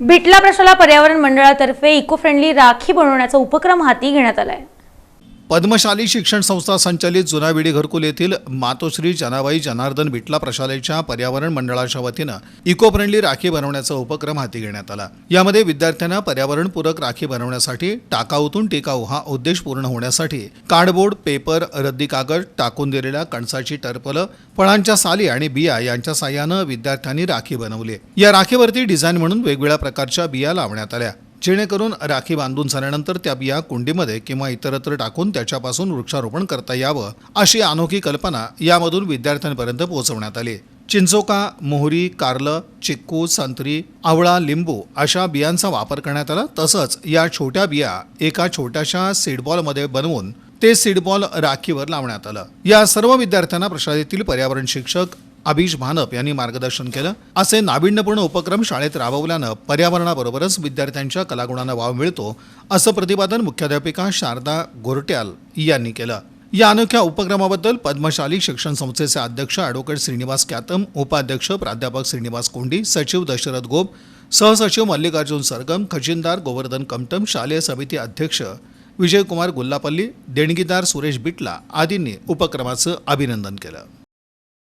बिटला प्रशाला पर्यावरण मंडळातर्फे इको फ्रेंडली राखी बनवण्याचा उपक्रम हाती घेण्यात आलाय. पद्मशाली शिक्षण संस्था संचलित जुनाविडी घरकुल येथील मातोश्री जनाबाई जनार्दन बिटला प्रशालेच्या पर्यावरण मंडळाच्या वतीनं इको फ्रेंडली राखी बनवण्याचा उपक्रम हाती घेण्यात आला. यामध्ये विद्यार्थ्यांना पर्यावरणपूरक राखी बनवण्यासाठी टाकाऊतून टिकाऊ हा उद्देश पूर्ण होण्यासाठी कार्डबोर्ड पेपर रद्दी कागद टाकून दिलेल्या कणसाची टरपलं फळांच्या साली आणि बिया यांच्या साह्यानं विद्यार्थ्यांनी राखी बनवली. या राखीवरती डिझाईन म्हणून वेगवेगळ्या प्रकारच्या बिया लावण्यात आल्या. जेणेकरून राखी बांधून झाल्यानंतर त्या बिया कुंडीमध्ये किंवा इतरत्र टाकून त्याच्यापासून वृक्षारोपण करता यावं अशी अनोखी कल्पना यामधून विद्यार्थ्यांपर्यंत पोहोचवण्यात आली. चिंचोका मोहरी कारलं चिक्कू संत्री आवळा लिंबू अशा बियांचा वापर करण्यात आला. तसंच या छोट्या बिया एका छोट्याशा सीडबॉलमध्ये बनवून ते सीडबॉल राखीवर लावण्यात आलं. या सर्व विद्यार्थ्यांना प्रशालेतील पर्यावरण शिक्षक अभिष भानप यांनी मार्गदर्शन केलं. असे नाविन्यपूर्ण उपक्रम शाळेत राबवल्यानं पर्यावरणाबरोबरच विद्यार्थ्यांच्या कलागुणांना वाव मिळतो असं प्रतिपादन मुख्याध्यापिका शारदा गोरट्याल यांनी केलं. या अनोख्या उपक्रमाबद्दल पद्मशाली शिक्षण संस्थेचे अध्यक्ष ॲडव्होकेट श्रीनिवास कॅतम उपाध्यक्ष प्राध्यापक श्रीनिवास कोंडी सचिव दशरथ गोप सहसचिव मल्लिकार्जुन सरगम खजिनदार गोवर्धन कमटम शालेय समिती अध्यक्ष विजयकुमार गुल्लापल्ली देणगीदार सुरेश बिटला आदींनी उपक्रमाचं अभिनंदन केलं.